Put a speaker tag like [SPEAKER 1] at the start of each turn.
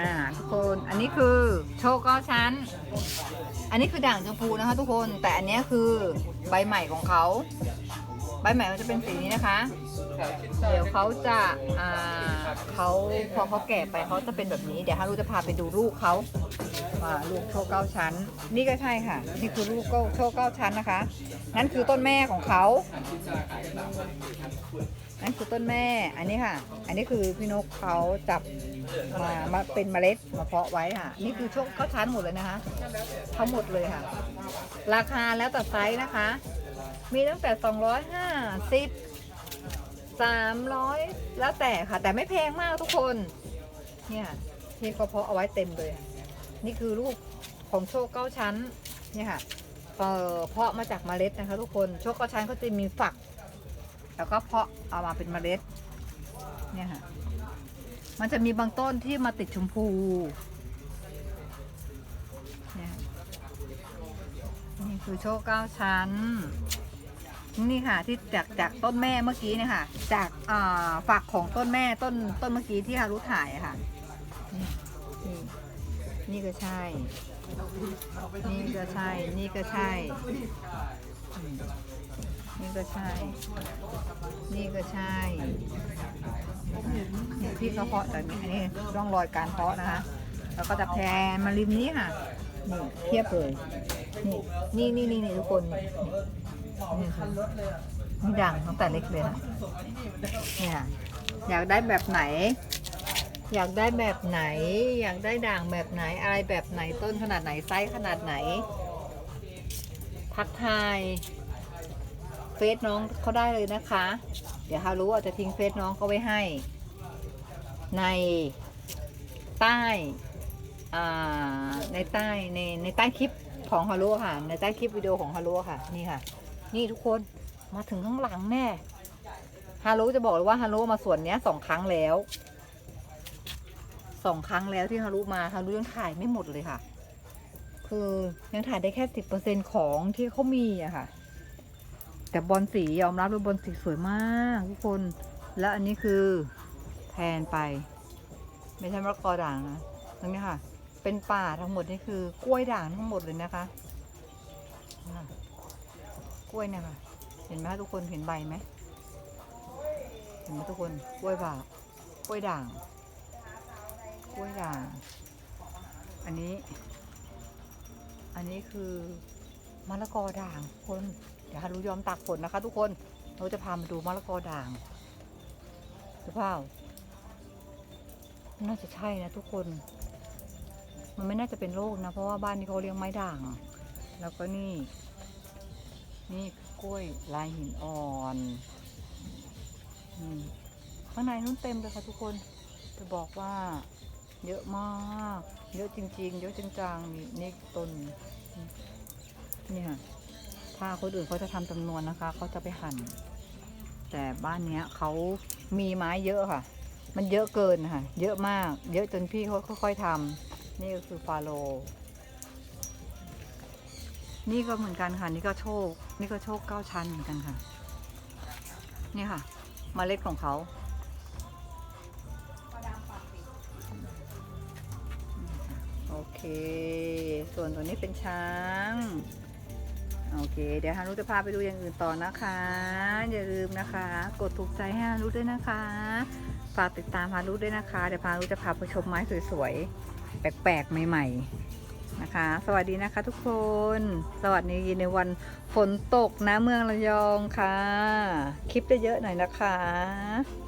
[SPEAKER 1] อ่าทุกคนอันนี้คือโชก้ชั้น อันนี้คือด่างชมพูนะคะ ทุกคนแต่อันนี้คือใบใหม่ของเขาใบใหม่มันจะเป็นสีนี้นะคะ เดี๋ยวเขาจะอ่าเขาพอเขาแก่ไปเขาจะเป็นแบบนี้ เดี๋ยวฮารุจะพาไปดูลูกเขาว่าลูกโชคเก้าชั้น นี่ก็ใช่ค่ะ นี่คือลูกก็โชคเก้าชั้นนะคะ นั่นคือต้นแม่ของเขานั่นคือต้นแม่ อันนี้ค่ะ อันนี้คือพี่นกเขาจับ มามาเป็นเมล็ดมาเพาะไว้ค่ะ นี่คือโชคเก้าชั้นหมดเลยนะคะทั้งหมดเลยค่ะ ราคาแล้วแต่ไซส์นะคะ มีตั้งแต่ 250 300 แล้วแต่ค่ะ แต่ไม่แพงมากทุกคน เนี่ยที่เขาเพาะเอาไว้เต็มเลยค่ะนี่คือลูกของโชคเก้าชั้น เนี่ยค่ะเอ่อเพาะมาจากเมล็ดนะคะ ทุกคน โชคเก้าชั้นเขาจะมีฝัก แล้วก็เพาะเอามาเป็นเมล็ด เนี่ยค่ะ มันจะมีบางต้นที่มาติดชมพูเนี่ยนี่คือโชคเก้าชั้น นี่ค่ะที่จากจากต้นแม่เมื่อกี้เนี่ยค่ะ จากฝักของต้นแม่ต้นต้นเมื่อกี้ที่ฮารุถ่ายค่ะ นี่นี่ก็ใช่ นี่ก็ใช่ นี่ก็ใช่ นี่ก็ใช่ นี่ก็ใช่ พี่เขาเพาะแต่นี่อันนี้ร่องรอยการเพาะนะคะ แล้วก็จะแพนมาริมนี้ค่ะนี่เทียบเลยนี่นี่นี่นี่ทุกคนนี่ค่ะนี่ดังตั้งแต่เล็กเลยนะเนี่ยอยากได้แบบไหน อยากได้แบบไหน อยากได้ด่างแบบไหนอะไรแบบไหนต้นขนาดไหนไซส์ขนาดไหนทักทายเฟซน้องเขาได้เลยนะคะ เดี๋ยวฮารู้อาจจะทิ้งเฟซน้องเขาไว้ให้ ในใต้ในใต้ในในใต้คลิปของฮารุค่ะ ในใต้คลิปวิดีโอของฮารุค่ะ นี่ค่ะ นี่ทุกคนมาถึงข้างหลังแน่ฮารุจะบอกเลยว่าฮารุมาส่วนเนี้ยสองครั้งแล้วสองครั้งแล้วที่ฮารุมาฮารุยังถ่ายไม่หมดเลยค่ะ คือยังถ่ายได้แค่สิบเปอร์เซ็นของที่เขามีอะค่ะ แต่บอลสียอมรับเลยบอลสีสวยมากทุกคน แล้วอันนี้คือแทนไป ไม่ใช่มะละกอด่างนะตรงนี้ค่ะ เป็นป่าทั้งหมดนี่คือกล้วยด่างทั้งหมดเลยนะคะ กล้วยเนี่ยค่ะ เห็นไหมทุกคนเห็นใบไหมเห็นไหมทุกคนกล้วยบากล้วยด่าง กล้วยด่าง อันนี้ อันนี้คือมะละกอด่างคน เดี๋ยวฮารุยอมตากฝนนะคะ ทุกคน เราจะพามาดูมะละกอด่างหรือเปล่า น่าจะใช่นะทุกคน มันไม่น่าจะเป็นโรคนะ เพราะว่าบ้านนี้เขาเลี้ยงไม้ด่าง แล้วก็นี่ นี่กล้วยลายหินอ่อนอืมข้างในนู้นเต็มเลยค่ะทุกคน จะบอกว่าเยอะมาก เยอะจริง ๆ เยอะจจังๆนี่นี่ต้นนี่ค่ะถ้าคนอื่นเขาจะทำจำนวนนะคะเขาจะไปหั่น แต่บ้านเนี้ยเขามีไม้เยอะค่ะ มันเยอะเกินค่ะ เยอะมาก เยอะจนพี่เขาค่อยๆทำนี่ก็คือฟาโล นี่ก็เหมือนกันค่ะ นี่ก็โชค นี่ก็โชคเก้าชั้นเหมือนกันค่ะ นี่ค่ะมเมล็ดของเขาโอเค ส่วนตัวนี้เป็นช้าง โอเค เดี๋ยวฮารุจะพาไปดูอย่างอื่นต่อนะคะ อย่าลืมนะคะ กดถูกใจให้ฮารุด้วยนะคะ ฝากติดตามพารุด้วยนะคะ เดี๋ยวพารุจะพาไปชมไม้สวยๆ แปลกๆ ใหม่ๆ นะคะ สวัสดีนะคะทุกคน สวัสดีในวันฝนตกนะเมืองระยองค่ะ คลิปจะเยอะหน่อยนะคะ